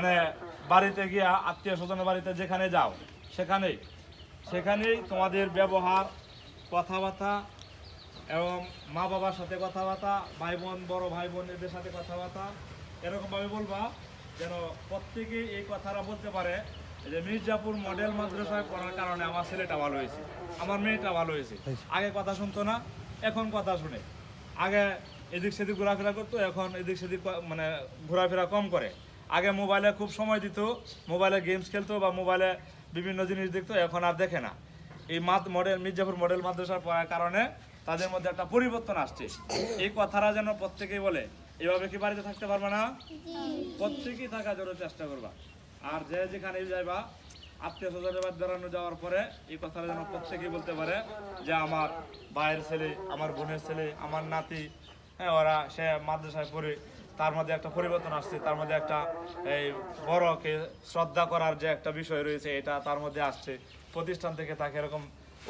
মানে বাড়িতে গিয়ে আত্মীয় স্বজনের বাড়িতে যেখানে যাও, সেখানেই। সেখানেই তোমাদের ব্যবহার, কথাবার্তা এবং মা বাবার সাথে কথাবার্তা ভাই বোন বড় ভাই বোনদের সাথে কথাবার্তা। এরকমভাবে বলবা যেন প্রত্যেকেই এই কথাটা বলতে পারে যে মির্জাপুর মডেল মাদ্রাসায় পড়ার কারণে আমার ছেলেটা ভালো হয়েছে, আমার মেয়েটা ভালো হয়েছে। আগে কথা শুনতো না, এখন কথা শুনে। আগে এদিক সেদিক ঘোরাফেরা করতো, এখন এদিক সেদিক মানে ঘোরাফেরা কম করে। আগে মোবাইলে খুব সময় দিত মোবাইলে গেমস খেলতো বা মোবাইলে বিভিন্ন জিনিস দেখতো এখন আর দেখে না। এই মাত মডেল মির্জাপুর মডেল মাদ্রাসার পড়ার কারণে তাদের মধ্যে একটা পরিবর্তন আসছে। এই কথাটা যেন প্রত্যেকেই বলে এভাবে কি বাড়িতে থাকতে পারবে না? প্রত্যেকেই থাকার জন্য চেষ্টা করবা। আর যে যেখানে যাইবা আত্মীয় স্বজনের বাড়ি বেড়ানো যাওয়ার পরে এই কথাটা যেন প্রত্যেকেই বলতে পারে যে আমার ভাইয়ের ছেলে আমার বোনের ছেলে আমার নাতি হ্যাঁ ওরা সে মাদ্রাসায় পড়ে তার মধ্যে একটা পরিবর্তন আসছে, তার মধ্যে একটা এই বড়কে শ্রদ্ধা করার যে একটা বিষয় রয়েছে, এটা তার মধ্যে আসছে। প্রতিষ্ঠান থেকে তাকে এরকম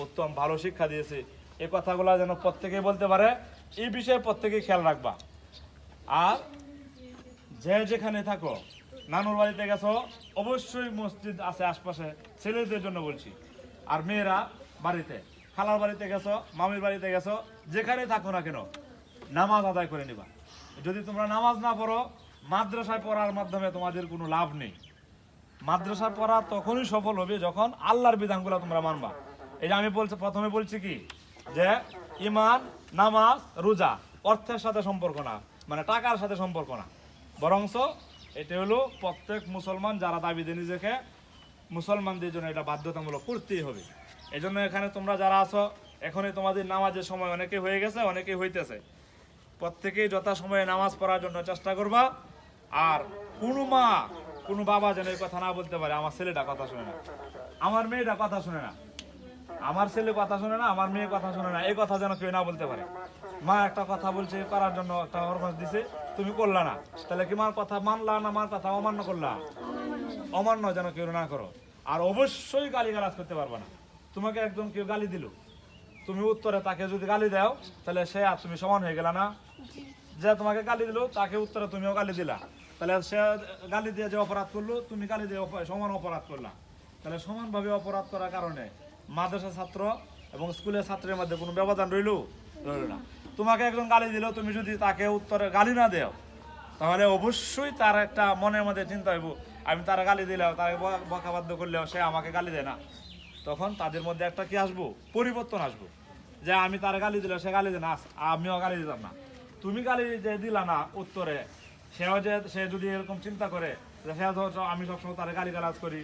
উত্তম ভালো শিক্ষা দিয়েছে। এই কথাগুলো যেন প্রত্যেকেই বলতে পারে, এই বিষয়ে প্রত্যেকেই খেয়াল রাখবা। আর যে যেখানে থাকো, নানুর বাড়িতে গেছো, অবশ্যই মসজিদ আছে আশপাশে, ছেলেদের জন্য বলছি। আর মেয়েরা বাড়িতে, খালার বাড়িতে গেছো, মামির বাড়িতে গেছো, যেখানে থাকো না কেন, নামাজ আদায় করে নিবা। যদি তোমরা নামাজ না পড়ো, মাদ্রাসায় পড়ার মাধ্যমে তোমাদের কোনো লাভ নেই। মাদ্রাসায় পড়া তখনই সফল হবে যখন আল্লাহর বিধানগুলো তোমরা মানবা। এই যে আমি বলছি, প্রথমে বলছি কি? যে ইমান নামাজ, রোজা, অর্থের সাথে সম্পর্ক না মানে টাকার সাথে সম্পর্ক না। বরংস এটা হলো প্রত্যেক মুসলমান যারা দাবি দেয় নিজেকে মুসলমানদের জন্য এটা বাধ্যতামূলক করতেই হবে। এই জন্য এখানে তোমরা যারা আছো, এখনই তোমাদের নামাজের সময় অনেকে হয়ে গেছে, অনেকে হইতেছে। প্রত্যেকেই যথাসময়ে নামাজ পড়ার জন্য চেষ্টা করবা। আর কোনো মা, কোনো বাবা যেন এই কথা না বলতে পারে, আমার ছেলেটা কথা শুনে না। আমার মেয়েটা কথা শুনে না। আমার ছেলে কথা শুনে না, আমার মেয়ে কথা শুনে না, এই কথা যেন কেউ না বলতে পারে। মা একটা কথা বলছে করার জন্য একটা হরমাস দিছে, তুমি করলা না। তাহলে কি মার কথা মানলা না মার কথা অমান্য করলা? অমান্য যেন কেউ না করো। আর অবশ্যই গালি গালাজ করতে পারবে না। তোমাকে একদম কেউ গালি দিল। তুমি উত্তরে তাকে যদি গালি দাও, তাহলে সে আর তুমি সমান হয়ে গেলা না। যে তোমাকে গালি দিল, তাকে উত্তরে তুমিও গালি দিলা। তাহলে সে গালি দিয়ে যে অপরাধ করল, তুমি গালি দিয়ে সমান অপরাধ করলা। তাহলে সমানভাবে অপরাধ করার কারণে মাদ্রাসা ছাত্র এবং স্কুলের ছাত্রের মধ্যে কোনো ব্যবধান রইল? রইল না। তোমাকে একজন গালি দিল, তুমি যদি তাকে উত্তরে গালি না দেও, তাহলে অবশ্যই তার একটা মনের মধ্যে চিন্তা হইব, আমি তারা গালি দিলেও তাকে ব- বকাবাধ্য করলেও সে আমাকে গালি দেয় না। তখন তাদের মধ্যে একটা কি আসব? পরিবর্তন আসব। যে আমি তার গালি দিলে সে গালি দেয় না, আমিও গালি দিতাম না। তুমি গালি যে দিলা না উত্তরে, সেও যে, সে যদি এরকম চিন্তা করে, যে সে ধর, আমি সবসময় তার গালি গালাজ করি।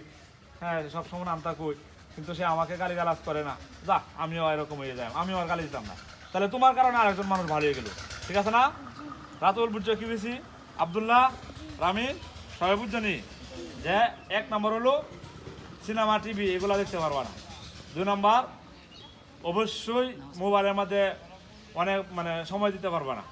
হ্যাঁ সবসময় নামটা কই, কিন্তু সে আমাকে গালি গালাজ করে না। যা, আমিও এরকম হয়ে যাই, আমিও আর গালি দিতাম না। তাহলে তোমার কারণে আরেকজন মানুষ ভালো হয়ে গেল। ঠিক আছে না? রাতুল বুঝছ কি বেশি আবদুল্লাহ রামিন সবাই বুঝছ যে এক নম্বর হলো সিনেমা টিভি এগুলো দেখতে পারবা না। দুই নম্বর অবশ্যই মোবাইলের মধ্যে অনেক মানে সময় দিতে পারবা না।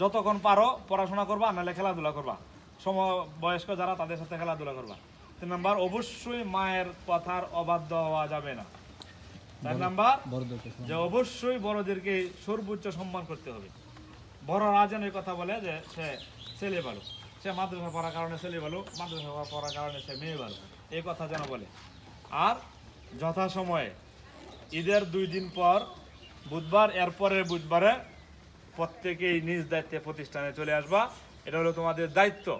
যতক্ষণ পারো পড়াশোনা করবা নাহলে খেলাধুলা করবা। সম বয়স্ক যারা তাদের সাথে খেলাধুলা করবা। তিন নম্বর অবশ্যই মায়ের কথার অবাধ্য হওয়া যাবে না। চার নাম্বার যে অবশ্যই বড়দেরকে সর্বোচ্চ সম্মান করতে হবে। বড়রা যেন এই কথা বলে যে সে ছেলে ভালো সে মাদ্রাসা পড়ার কারণে ছেলে ভালো মাদ্রাসা পড়ার কারণে সে মেয়ে ভালো এই কথা যেন বলে। আর যথাসময়ে ঈদের দুই দিন পর বুধবার এরপরে বুধবারে প্রত্যেকেই নিজ দায়িত্বে প্রতিষ্ঠানে চলে আসবা। এটা হলো তোমাদের দায়িত্ব।